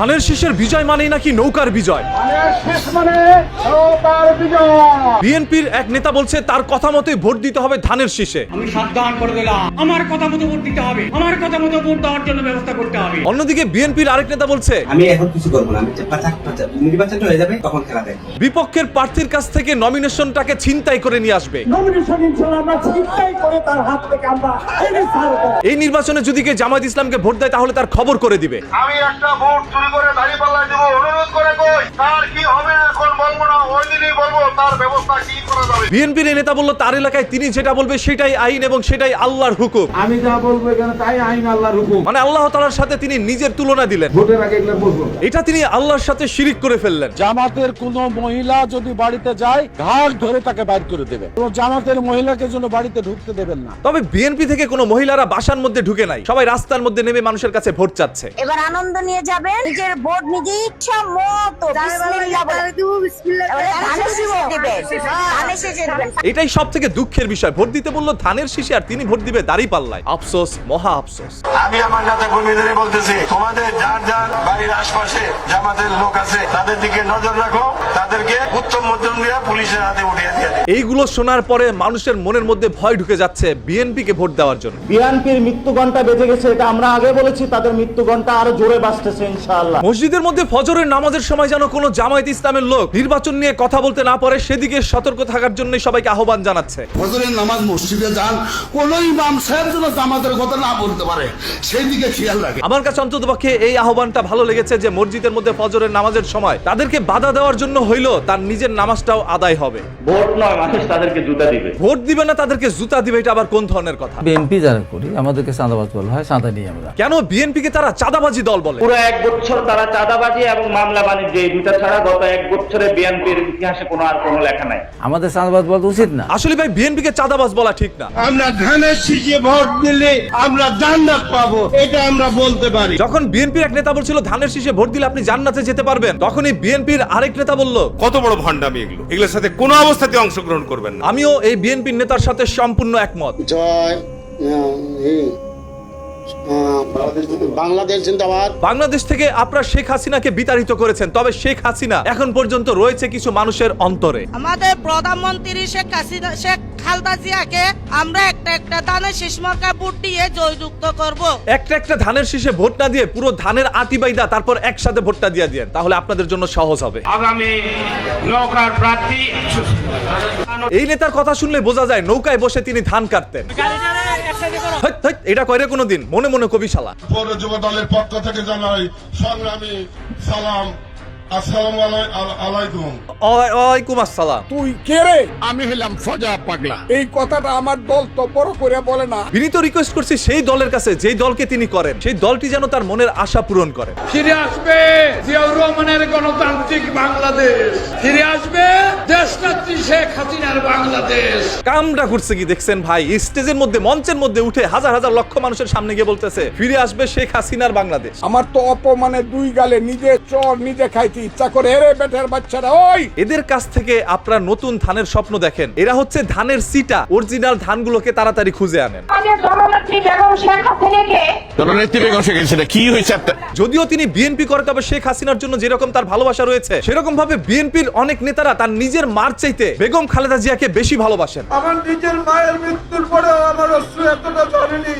ধানের শীষের বিজয় মানেই নাকি নৌকার বিজয়? শেষ মানে নৌকার বিজয়। বিএনপির এক নেতা বলছে তার কথা মতোই ভোট দিতে হবে ধানের শীষে। আমি সাবধান করে দিলাম। আমার কথা মতো ভোট দিতে হবে। আমার কথা মতো ভোট দেওয়ার জন্য ব্যবস্থা করতে হবে। অন্যদিকে বিএনপির আরেক নেতা বলছে আমি এখন কিছু করব না। আমি যে পাচাক পাচাক নির্বাচনটা হয়ে যাবে তখন খেলা দেখব। বিপক্ষের প্রার্থীর কাছ থেকে নমিনেশনটাকে ছিনতাই করে নিয়ে আসবে। নমিনেশন ইনশাল্লাহ আমরা চিন্তাই করে তার হাত থেকে আমরা এই নির্বাচনে যদি কে জামায়াত ইসলামকে ভোট দেয় তাহলে তার খবর করে দিবে। আমি একটা ভোট চুরি করে দাঁড়িয়ে পাল্লায় দেবো অনুরোধ করে কই? তার কি হবে এখন বলব না ওই দিনই বলব তার ব্যবস্থা কি করা যাবে? বিএনপির নেতা বলল তার এলাকায় তিনি যেটা বলবে সেটাই আইন এবং সেটাই আল্লাহর হুকুম। আমি যা বলব এখানে তাই আইন আল্লাহর হুকুম। মানে আল্লাহ তালার সাথে তিনি নিজের তুলনা দিলেন। ভোটের আগে এগুলো বলব। এটা তিনি আল্লাহর সাথে শিরিক করে ফেললেন। জামাতের কোন মহিলা যদি বাড়িতে যায় ঘাট ধরে তাকে বাইর করে দেবে কোনো জামাতের মহিলাকে জন্য বাড়িতে ঢুকতে দেবেন না। তবে বিএনপি থেকে কোনো মহিলারা বাসার মধ্যে ঢুকে নাই। সবাই রাস্তার মধ্যে নেমে মানুষের কাছে ভোট চাচ্ছে। এবার আনন্দ নিয়ে যাবেন। নিজের ভোট ইচ্ছা মতো দিবেন এটাই সব থেকে দুঃখের বিষয়। ভোট দিতে বলল ধানের শীষে আর তিনি ভোট দিবে দাঁড়ি পাল্লায় আফসোস মহা আফসোস। আমি আমার নেতা কর্মীদের বলতেছি তোমাদের যার যার বাড়ির আশপাশে জামাতের লোক আছে তাদের দিকে নজর রাখো তাদেরকে উত্তম মধ্যম দিয়ে পুলিশের হাতে উঠিয়ে দিয়ে এইগুলো শোনার পরে মানুষের মনের মধ্যে ভয় ঢুকে যাচ্ছে বিএনপিকে ভোট দেওয়ার জন্য। বিএনপির মৃত্যু ঘণ্টা বেজে গেছে এটা আমরা আগে বলেছি তাদের মৃত্যু ঘণ্টা আরও জোরে বাঁচতেছে ইনশাআল্লাহ। মসজিদের মধ্যে ফজরের নামাজের সময় যেন কোনো জামায়াত ইসলামের লোক নির্বাচন নিয়ে কথা বলতে না পারে সেদিকে সতর্ক থাকার জন্য সবাইকে আহ্বান জানাচ্ছে। ফজরের নামাজ মসজিদে যান কোন ইমাম সাহেব যেন জামাতের কথা না বলতে পারে। সেই দিকে খেয়াল রাখে। আমার কাছে অন্ততপক্ষে এই আহ্বানটা ভালো লেগেছে যে মসজিদের মধ্যে ফজরের নামাজের সময় তাদেরকে বাধা দেওয়ার জন্য হইল তার নিজের নামাজটাও আদায় হবে। ভোট নয় মানুষ তাদেরকে জুতা দিবে। ভোট দিবে না তাদেরকে জুতা দিবে এটা আবার কোন ধরনের কথা? বিএনপি যারা করি আমাদেরকে চাঁদাবাজ বলা হয় চাঁদা নিয়ে আমরা। কেন বিএনপিকে তারা চাঁদাবাজি দল বলে? পুরো এক বছর তারা চাঁদাবাজি এবং মামলা বাণিজ্য এই দুটা ছাড়া গত এক বছরে বিএনপির ইতিহাসে কোনো আর কোনো লেখা নাই। আমাদের চাঁদাবাজ বলা উচিত না। আসলে ভাই বিএনপিকে চাঁদাবাজ বলা ঠিক না। আমরা ধানের শীষে ভোট দিলে আমরা জান্নাত পাবো। এটা আমরা বলতে পারি। যখন বিএনপির এক নেতা বলছিল ধানের শীষে ভোট দিলে আপনি জান্নাতে যেতে পারবেন তখনই বিএনপির আরেক নেতা বলল কত বড় ভণ্ডামি এগুলো। এগুলোর সাথে কোনো অবস্থাতে অংশগ্রহণ করবেন না। আমিও এই বিএনপির নেতার সাথে সম্পূর্ণ একমত। জয় বাংলাদেশ জিন্দাবাদ। বাংলাদেশ থেকে আপনারা শেখ হাসিনাকে বিতাড়িত করেছেন তবে শেখ হাসিনা এখন পর্যন্ত রয়েছে কিছু মানুষের অন্তরে। আমাদের প্রধানমন্ত্রী শেখ হাসিনা শেখ খালদা জিয়াকে আমরা একটা একটা দানে শেষ মার্কা ভোট দিয়ে জয়যুক্ত করব। একটা একটা ধানের শীষে ভোট না দিয়ে পুরো ধানের বাইদা তারপর একসাথে ভোটটা দিয়ে দিয়েন তাহলে আপনাদের জন্য সহজ হবে। আগামী নৌকার প্রার্থী এই নেতার কথা শুনলে বোঝা যায় নৌকায় বসে তিনি ধান কাটতেন। এটা কয়রে কোনোদিন? মনে মনে কবি শালা পৌর যুব দলের পক্ষ থেকে জানাই সংগ্রামী সালাম। ওয়ালাইকুম আসসালাম। তুই কে রে? আমি হলাম ফজা পাগলা। এই কথাটা আমার দল তো বড় করে বলে না। বিনীত রিকোয়েস্ট করছি সেই দলের কাছে যেই দলকে তিনি করেন সেই দলটি যেন তার মনের আশা পূরণ করে। ফিরে আসবে জিয়াউর রহমানের গণতান্ত্রিক বাংলাদেশ। ফিরে আসবে দেশনেত্রী শেখ হাসিনার বাংলাদেশ। কামটা করছে কি দেখছেন ভাই? স্টেজের মধ্যে মঞ্চের মধ্যে উঠে হাজার হাজার লক্ষ মানুষের সামনে গিয়ে বলতেছে ফিরে আসবে শেখ হাসিনার বাংলাদেশ। আমার তো অপমানে দুই গালে নিজে চর নিজে খাইতে ইচ্ছা করে হেরে বেটার বাচ্চারা ওই! এদের কাছ থেকে আপনারা নতুন ধানের স্বপ্ন দেখেন। এরা হচ্ছে ধানের সিটা। অরিজিনাল ধানগুলোকে তাড়াতাড়ি খুঁজে আনেন। জননেত্রী বেগম শেখ হাসিনা কি হয়েছে একটা যদিও তিনি বিএনপি করে তবে শেখ হাসিনার জন্য যেরকম তার ভালোবাসা রয়েছে সেরকম ভাবে বিএনপির অনেক নেতারা তার নিজের মার চাইতে বেগম খালেদা জিয়াকে বেশি ভালোবাসেন। আমার নিজের মায়ের মৃত্যুর পরে আমার অশ্রু এতটা ঝরেনি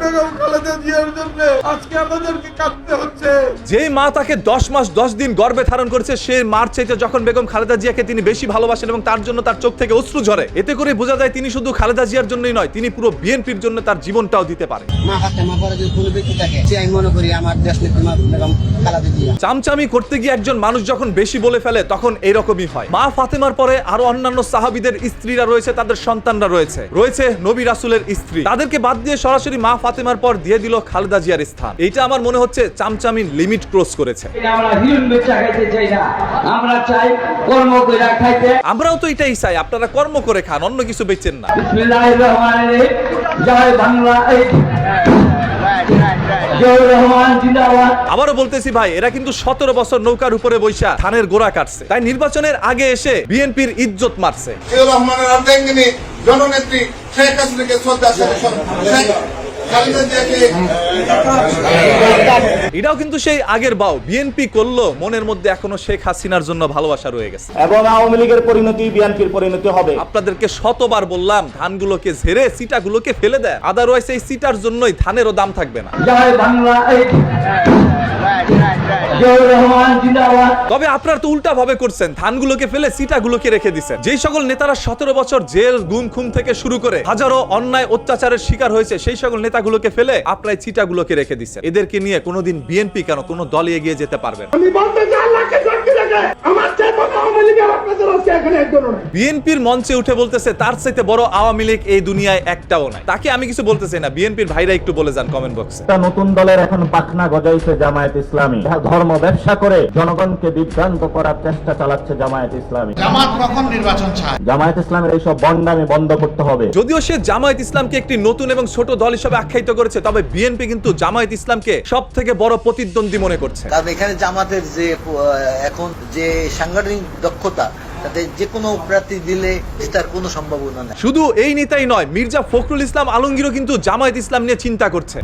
বেগম খালেদা জিয়ার জন্য। আজকে আমাদেরকে কাঁদতে হচ্ছে। যেই মা তাকে দশ মাস দশ দিন গর্বে ধারণ করেছে সে মার চাইতে যখন বেগম খালেদা জিয়াকে তিনি বেশি ভালোবাসেন এবং তার জন্য তার চোখ থেকে অশ্রু ঝরে এতে করে বোঝা যায় তিনি শুধু খালেদা জিয়ার জন্যই নয় তিনি পুরো বিএনপির জন্য তার জীবনটাও দিতে পারে। মা হাতে মা পরে যদি কোনো ব্যক্তি থাকে সে আমি মনে করি আমার দেশ নেত্রী মা বেগম খালাদা জিয়া। চামচামি করতে গিয়ে একজন মানুষ যখন বেশি বলে ফেলে তখন এরকমই হয়। মা ফাতেমার পরে আরও অন্যান্য সাহাবিদের স্ত্রীরা রয়েছে তাদের সন্তানরা রয়েছে। রয়েছে নবী রাসুলের স্ত্রী। তাদেরকে বাদ দিয়ে সরাসরি মা ফাতেমার পর দিয়ে দিল খালেদা জিয়ার স্থান। এইটা আমার মনে হচ্ছে চামচামির লিমিট ক্রস করেছে। আমরা চাই না। আমরা চাই কর্ম করে খাইতে। আমরাও তো এটাই চাই আপনারা কর্ম করে খান অন্য কিছু বেচেন না। বিসমিল্লাহির রহমানির রহিম। জয় বাংলা এই জয় রহমান জিন্দাবাদ। আবারও বলতেছি ভাই এরা কিন্তু সতেরো বছর নৌকার উপরে বৈশা ধানের গোড়া কাটছে। তাই নির্বাচনের আগে এসে বিএনপির ইজ্জত মারছে। রহমানের জননেত্রী শেখ হাসিনাকে শ্রদ্ধা শেখ এটাও কিন্তু সেই আগের বাও বিএনপি করল মনের মধ্যে এখনও শেখ হাসিনার জন্য ভালোবাসা রয়ে গেছে। এবং আওয়ামী লীগের পরিণতি বিএনপির পরিণতি হবে। আপনাদেরকে শতবার বললাম ধানগুলোকে ঝেড়ে সিটাগুলোকে ফেলে দেয়। আদারওয়াইজ এই সিটার জন্যই ধানেরও দাম থাকবে না। জয় বাংলা এই জয় রহমান জিন্দাবাদ। তবে আপনার তো উল্টা ভাবে করছেন ধানগুলোকে ফেলে সিটাগুলোকে রেখে দিচ্ছেন যেই সকল নেতারা সতেরো বছর জেল গুম খুম থেকে শুরু করে হাজারো অন্যায় অত্যাচারের শিকার হয়েছে সেই সকল নেতাগুলোকে ফেলে আপনারা চিটাগুলোকে রেখে দিচ্ছেন। এদেরকে নিয়ে কোনোদিন বিএনপি কেন কোনো দল এগিয়ে যেতে পারবে না। আমি বলতে সাক্ষী রেখে আমার চেয়ে আওয়ামী লীগের আপনাদের হচ্ছে এখানে একজন নেই। বিএনপির মঞ্চে উঠে বলতেছে তার চাইতে বড় আওয়ামী লীগ এই দুনিয়ায় একটাও নাই। তাকে আমি কিছু বলতেছি না। বিএনপির ভাইরা একটু বলে যান কমেন্ট বক্সে একটা নতুন দলের এখন পাখনা গজাইছে জামায়াত ইসলামী। ধর্ম ব্যবসা করে জনগণকে বিভ্রান্ত করার চেষ্টা চালাচ্ছে জামায়াত ইসলামী। জামাত কখন নির্বাচন চায়? জামায়াত ইসলামের এইসব বন্ডামি বন্ধ করতে হবে। যদিও সে জামায়াত ইসলামকে একটি নতুন এবং ছোট দল হিসেবে আখ্যায়িত করেছে তবে বিএনপি কিন্তু জামায়াত ইসলামকে সব থেকে বড় প্রতিদ্বন্দ্বী মনে করছে। কারণ এখানে জামাতের যে আহ, এখন যে সাংগঠনিক দক্ষতা তাতে যে কোনো প্রার্থী দিলে জেতার কোনো সম্ভাবনা নেই। শুধু এই নেতাই নয় মির্জা ফখরুল ইসলাম আলমগীরও কিন্তু জামায়াত ইসলাম নিয়ে চিন্তা করছে।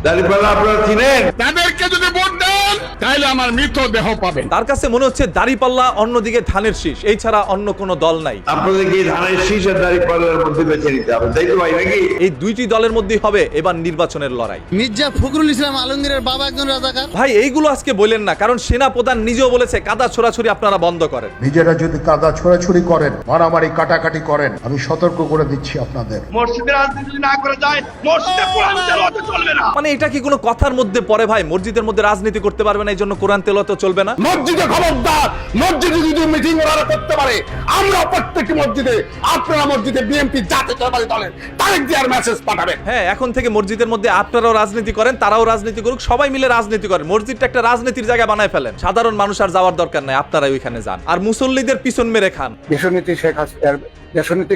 তাদেরকে যদি ভোট দেন তাহলে আমার মৃত দেহ পাবেন। তার কাছে মনে হচ্ছে দাড়িপাল্লা অন্যদিকে ধানের শীষ এই ছাড়া অন্য কোনো দল নাই। আপনাদেরকে ধানের শীষের দাঁড়িয়ে পাল্লার মধ্যে বেছে নিতে হবে তাই তো ভাই নাকি? এই দুইটি দলের মধ্যেই হবে এবার নির্বাচনের লড়াই। মির্জা ফখরুল ইসলাম আলমগীরের বাবা একজন রাজাকার? ভাই এইগুলো আজকে বললেন না কারণ সেনা প্রধান নিজেও বলেছে কাদা ছোড়াছুরি আপনারা বন্ধ করেন। নিজেরা যদি কাদা ছোড়াছুড়ি করেন মারামারি কাটাকাটি করেন। আমি সতর্ক করে দিচ্ছি আপনাদের। মসজিদের রাজনীতি না করে যায় মসজিদে কোরআন তেলাওয়াত চলবে না। মানে এটা কি কোনো কথার মধ্যে পড়ে ভাই? মসজিদের মধ্যে রাজনীতি করতে পারবে না এই জন্য কোরআন তেলত চলবে না? মসজিদে খবরদার মসজিদে যদি মিটিং করতে পারে আমরা প্রত্যেকটি মসজিদে আপনারা মসজিদে বিএনপি জাতীয়তাবাদী দলের তারেক জিয়ার মেসেজ পাঠাবেন। হ্যাঁ এখন থেকে মসজিদের মধ্যে আপনারাও রাজনীতি করেন তারাও রাজনীতি করুক সবাই মিলে রাজনীতি করেন। মসজিদটা একটা রাজনীতির জায়গা বানায় ফেলেন। সাধারণ মানুষ আর যাওয়ার দরকার নাই আপনারাই ওইখানে যান। আর মুসল্লিদের পিছন মেরে খান। দেশনীতি শেখ হাসিনার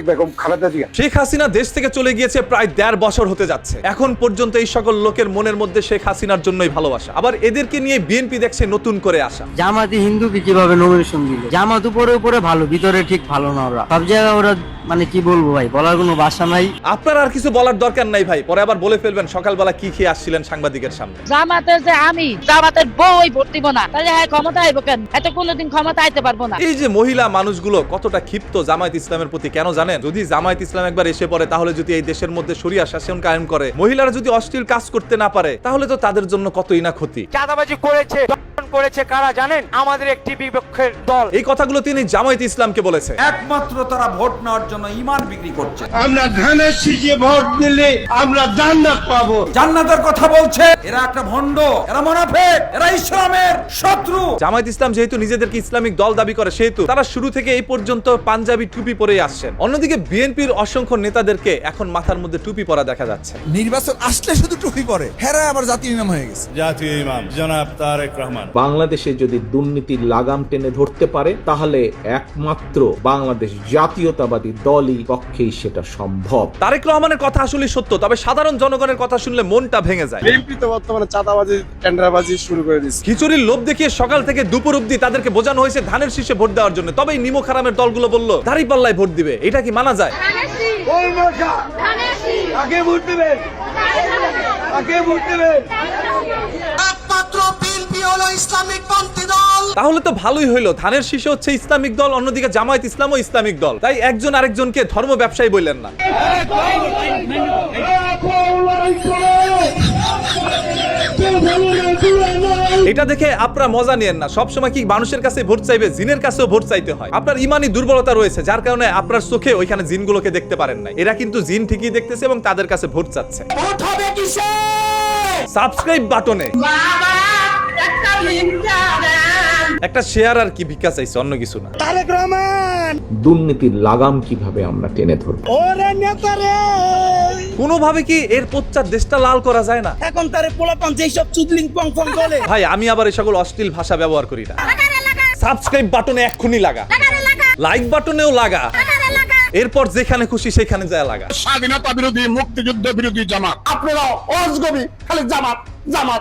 বেগম খালেদা জিয়া। শেখ হাসিনা দেশ থেকে চলে গিয়েছে প্রায় দেড় বছর হতে যাচ্ছে। এখন পর্যন্ত এই সকল লোকের মনের মধ্যে শেখ হাসিনার জন্যই ভালোবাসা। আবার এদেরকে নিয়ে বিএনপি দেখছে নতুন করে আসা জামাতি হিন্দুকে কীভাবে নমিনেশন দিল জামাত উপরে উপরে ভালো ভিতরে ঠিক ভালো না ওরা। সব জায়গায় ওরা মানে কি বলব ভাই বলার কোনো ভাষা নাই। আপনার আর কিছু বলার দরকার নাই ভাই। পরে আবার বলে ফেলবেন সকালবেলা কি খেয়ে আসছিলেন সাংবাদিকের সামনে। জামাতের যে আমি জামাতের বই দিব না। তাহলে হ্যাঁ ক্ষমতা আইব কেন? এত কোনোদিন ক্ষমতা আইতে পারব না। এই যে মহিলা মানুষগুলো কতটা ক্ষিপ্ত জামায়াত ইসলামের প্রতি কেন জানেন? যদি জামায়াত ইসলাম একবার এসে পড়ে, তাহলে যদি এই দেশের মধ্যে সরিয়া শাসন কায়েম করে, মহিলারা যদি অশ্লীল কাজ করতে না পারে, তাহলে তো তাদের জন্য কতই না ক্ষতি। চাঁদাবাজি করেছে। করেছে কারা জানেন? আমাদের একটি বিপক্ষের দল। এই কথাগুলো তিনি জামায়াত ইসলামকে বলেছে। একমাত্র তারা ভোট নেওয়ার জন্য ইমান বিক্রি করছে। আমরা ধানের শীষে ভোট দিলে আমরা জান্নাত পাবো। জান্নাতের কথা বলছে এরা একটা ভণ্ড এরা মোনাফেক এরা ইসলামের শত্রু। জামায়াত ইসলাম যেহেতু নিজেদেরকে ইসলামিক দল দাবি করে সেহেতু তারা শুরু থেকে এই পর্যন্ত পাঞ্জাবি টুপি পরেই আসছেন। অন্যদিকে বিএনপির অসংখ্য নেতাদেরকে এখন মাথার মধ্যে টুপি পরা দেখা যাচ্ছে। নির্বাচন আসলে শুধু টুপি পরে হেরা আবার জাতীয় ইমাম হয়ে গেছে। জাতীয় ইমাম জনাব তারেক রহমান। বাংলাদেশে যদি দুর্নীতির লাগাম টেনে ধরতে পারে তাহলে একমাত্র বাংলাদেশ জাতীয়তাবাদী দলই পক্ষেই সেটা সম্ভব। তারেক রহমানের কথা আসলে সত্য তবে সাধারণ জনগণের কথা শুনলে মনটা ভেঙে যায়। বিএনপি তো বর্তমানে চাঁদাবাজি টেন্ডারবাজি শুরু করে দিচ্ছে খিচুড়ির লোভ দেখিয়ে সকাল থেকে দুপুর অব্দি তাদেরকে বোঝানো হয়েছে ধানের শীষে ভোট দেওয়ার জন্য। তবে এই নিমো খারামের দলগুলো বলল দাঁড়িপাল্লায় ভোট দিবে। এটা কি মানা যায়? আগে ভোট দেবেন? তাহলে তো ভালোই হইল। ধানের শীষে হচ্ছে ইসলামিক দল অন্যদিকে জামায়াত ইসলামও ইসলামিক দল। তাই একজন আরেকজনকে ধর্ম ব্যবসায়ী বললেন না। এটা দেখে আপনারা মজা নিয়েন না। সবসময় কি মানুষের কাছে ভোট চাইবে? জিনের কাছেও ভোট চাইতে হয়। আপনার ইমানি দুর্বলতা রয়েছে যার কারণে আপনার চোখে ওইখানে জিনগুলোকে দেখতে পারেন না এরা কিন্তু জিন ঠিকই দেখতেছে এবং তাদের কাছে ভোট চাচ্ছে। সাবস্ক্রাইব বাটনে একটা শেয়ার আর কি ভিক্ষা চাইছে অন্য কিছু না। দুর্নীতির লাগাম কীভাবে আমরা টেনে ধরব? কোনোভাবে কি এর পশ্চাৎ দেশটা লাল করা যায় না? এখন তারে পোলাপান যেই সব চুদলিং পং পং বলে। ভাই আমি আবার এই সকল অশ্লীল ভাষা ব্যবহার করি না। সাবস্ক্রাইব বাটনে এক্ষুনি লাগা। লাইক বাটনেও লাগা। এরপর যেখানে খুশি সেখানে যায় লাগা। স্বাধীনতা বিরোধী, মুক্তিযুদ্ধ বিরোধী জামাত। আপনারা অজগবি, খালি জামাত জামাত।